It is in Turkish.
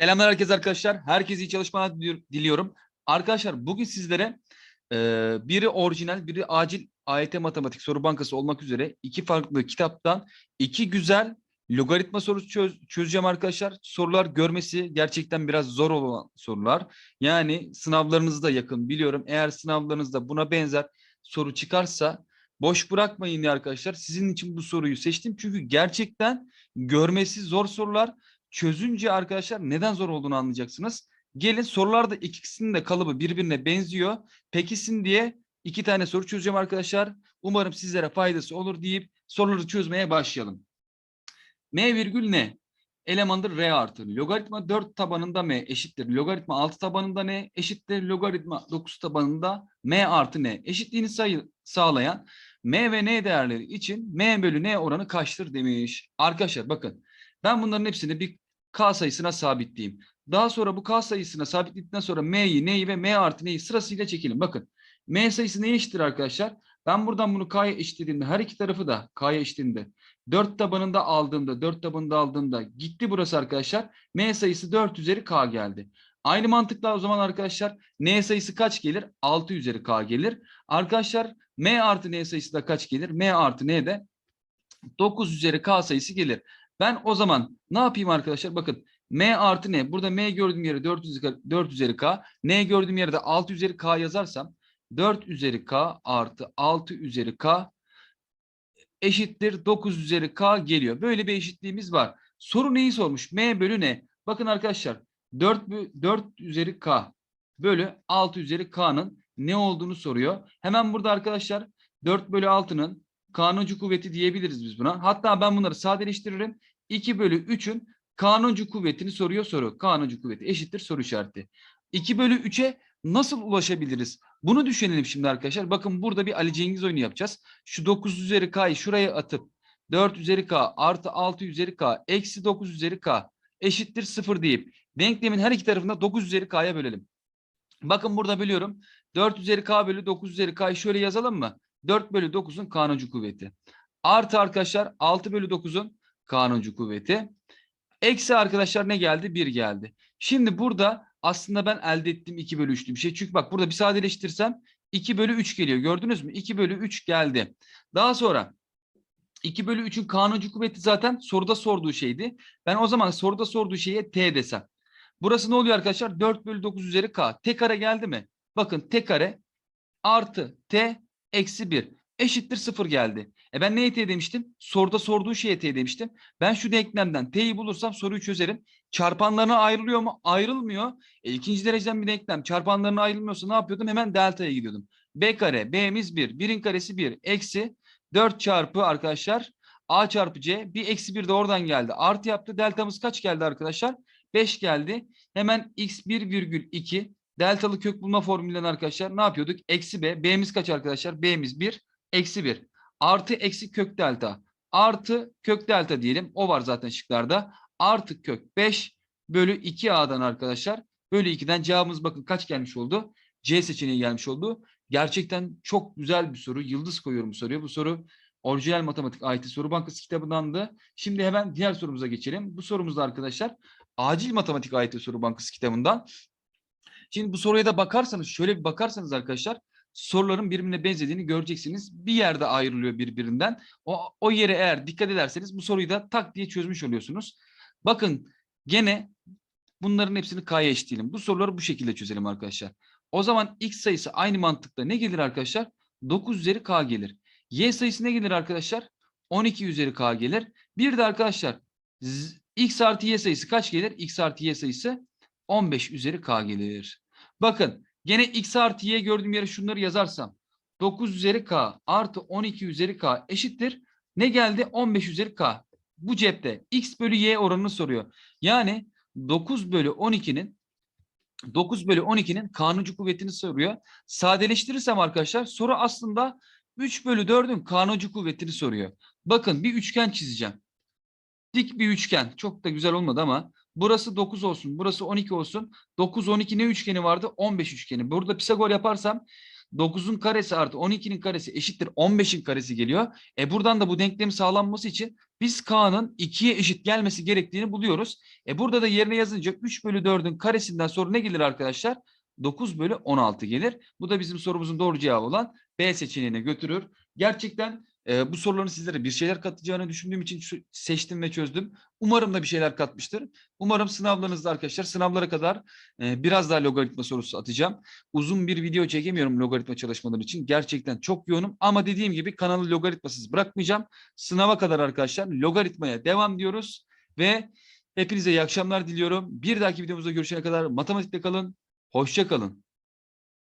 Selamlar herkese arkadaşlar. Herkese iyi çalışmalar diliyor- diliyorum. Arkadaşlar bugün sizlere e, biri orijinal, biri acil AYT Matematik Soru Bankası olmak üzere iki farklı kitaptan iki güzel logaritma sorusu çöz- çözeceğim arkadaşlar. Sorular görmesi gerçekten biraz zor olan sorular. Yani sınavlarınızda yakın biliyorum. Eğer sınavlarınızda buna benzer soru çıkarsa boş bırakmayın arkadaşlar. Sizin için bu soruyu seçtim. Çünkü gerçekten görmesi zor sorular çözünce arkadaşlar neden zor olduğunu anlayacaksınız. Gelin sorularda ikisinin de kalıbı birbirine benziyor. Pekisin diye iki tane soru çözeceğim arkadaşlar. Umarım sizlere faydası olur deyip soruları çözmeye başlayalım. M virgül ne? Elemandır R artı. Logaritma 4 tabanında M eşittir. Logaritma 6 tabanında N eşittir. Logaritma 9 tabanında M artı N. Eşitliğini sayı sağlayan M ve N değerleri için M bölü N oranı kaçtır demiş. Arkadaşlar bakın ben bunların hepsini bir K sayısına sabitleyeyim. Daha sonra bu K sayısına sabitledikten sonra M'yi, N'yi ve M artı N'yi sırasıyla çekelim. Bakın M sayısı neye eşittir arkadaşlar? Ben buradan bunu K'ya eşitlediğimde her iki tarafı da K'ya eşitlediğimde 4 tabanında aldığımda 4 tabanında aldığımda gitti burası arkadaşlar. M sayısı 4 üzeri K geldi. Aynı mantıkla o zaman arkadaşlar N sayısı kaç gelir? 6 üzeri K gelir. Arkadaşlar M artı N sayısı da kaç gelir? M artı N de 9 üzeri K sayısı gelir. Ben o zaman ne yapayım arkadaşlar? Bakın M artı N. Burada M gördüğüm yere 4 üzeri, 4 üzeri K. N gördüğüm yere de 6 üzeri K yazarsam 4 üzeri K artı 6 üzeri K eşittir 9 üzeri K geliyor. Böyle bir eşitliğimiz var. Soru neyi sormuş? M bölü ne? Bakın arkadaşlar 4, bö- 4 üzeri K bölü 6 üzeri K'nın ne olduğunu soruyor. Hemen burada arkadaşlar 4 bölü 6'nın kanuncu kuvveti diyebiliriz biz buna. Hatta ben bunları sadeleştiririm. 2 bölü 3'ün kanuncu kuvvetini soruyor soru. Kanuncu kuvveti eşittir soru işareti. 2 bölü 3'e nasıl ulaşabiliriz? Bunu düşünelim şimdi arkadaşlar. Bakın burada bir Ali Cengiz oyunu yapacağız. Şu 9 üzeri K'yı şuraya atıp 4 üzeri K artı 6 üzeri K eksi 9 üzeri K eşittir 0 deyip denklemin her iki tarafında 9 üzeri K'ya bölelim. Bakın burada bölüyorum. 4 üzeri K bölü 9 üzeri K'yı şöyle yazalım mı? 4 bölü 9'un kanuncu kuvveti. Artı arkadaşlar 6 bölü 9'un kanuncu kuvveti. Eksi arkadaşlar ne geldi? 1 geldi. Şimdi burada aslında ben elde ettiğim 2 bölü 3'lü bir şey. Çünkü bak burada bir sadeleştirsem 2 bölü 3 geliyor. Gördünüz mü? 2 bölü 3 geldi. Daha sonra 2 bölü 3'ün kanuncu kuvveti zaten soruda sorduğu şeydi. Ben o zaman soruda sorduğu şeye t desem. Burası ne oluyor arkadaşlar? 4 bölü 9 üzeri k. T kare geldi mi? Bakın t kare artı t eksi 1 eşittir 0 geldi. E ben neye t demiştim? Soruda sorduğu şeye t demiştim. Ben şu denklemden t'yi bulursam soruyu çözerim. Çarpanlarına ayrılıyor mu? Ayrılmıyor. E, ikinci dereceden bir denklem. Çarpanlarına ayrılmıyorsa ne yapıyordum? Hemen delta'ya gidiyordum. b kare, b'miz 1, 1'in karesi 1, eksi 4 çarpı arkadaşlar a çarpı c. Bir eksi 1 de oradan geldi. Artı yaptı. Deltamız kaç geldi arkadaşlar? 5 geldi. Hemen x1 virgül 2 deltalı kök bulma formülünden arkadaşlar ne yapıyorduk? Eksi b. B'miz kaç arkadaşlar? B'miz 1. Eksi 1. Artı eksi kök delta. Artı kök delta diyelim. O var zaten şıklarda. Artı kök 5 bölü 2a'dan arkadaşlar. Bölü 2'den cevabımız bakın kaç gelmiş oldu? C seçeneği gelmiş oldu. Gerçekten çok güzel bir soru. Yıldız koyuyorum soruya. Bu soru orijinal matematik IT soru bankası kitabındandı. Şimdi hemen diğer sorumuza geçelim. Bu sorumuzda arkadaşlar acil matematik IT soru bankası kitabından. Şimdi bu soruya da bakarsanız şöyle bir bakarsanız arkadaşlar soruların birbirine benzediğini göreceksiniz. Bir yerde ayrılıyor birbirinden. O, o yere eğer dikkat ederseniz bu soruyu da tak diye çözmüş oluyorsunuz. Bakın gene bunların hepsini K'ya eşitleyelim. Bu soruları bu şekilde çözelim arkadaşlar. O zaman x sayısı aynı mantıkla ne gelir arkadaşlar? 9 üzeri K gelir. Y sayısı ne gelir arkadaşlar? 12 üzeri K gelir. Bir de arkadaşlar x artı y sayısı kaç gelir? x artı y sayısı 15 üzeri K gelir. Bakın gene x artı y gördüğüm yere şunları yazarsam 9 üzeri K artı 12 üzeri K eşittir. Ne geldi? 15 üzeri K. Bu cepte x bölü y oranını soruyor. Yani 9 bölü 12'nin 9 bölü 12'nin kanuncu kuvvetini soruyor. Sadeleştirirsem arkadaşlar soru aslında 3 bölü 4'ün kanuncu kuvvetini soruyor. Bakın bir üçgen çizeceğim. Dik bir üçgen. Çok da güzel olmadı ama burası 9 olsun, burası 12 olsun. 9, 12 ne üçgeni vardı? 15 üçgeni. Burada Pisagor yaparsam 9'un karesi artı 12'nin karesi eşittir 15'in karesi geliyor. E buradan da bu denklem sağlanması için biz K'nın 2'ye eşit gelmesi gerektiğini buluyoruz. E burada da yerine yazınca 3 bölü 4'ün karesinden sonra ne gelir arkadaşlar? 9 bölü 16 gelir. Bu da bizim sorumuzun doğru cevabı olan B seçeneğine götürür. Gerçekten e, bu soruların sizlere bir şeyler katacağını düşündüğüm için seçtim ve çözdüm. Umarım da bir şeyler katmıştır. Umarım sınavlarınızda arkadaşlar sınavlara kadar e, biraz daha logaritma sorusu atacağım. Uzun bir video çekemiyorum logaritma çalışmaları için. Gerçekten çok yoğunum ama dediğim gibi kanalı logaritmasız bırakmayacağım. Sınava kadar arkadaşlar logaritmaya devam diyoruz ve hepinize iyi akşamlar diliyorum. Bir dahaki videomuzda görüşene kadar matematikte kalın. Hoşça kalın.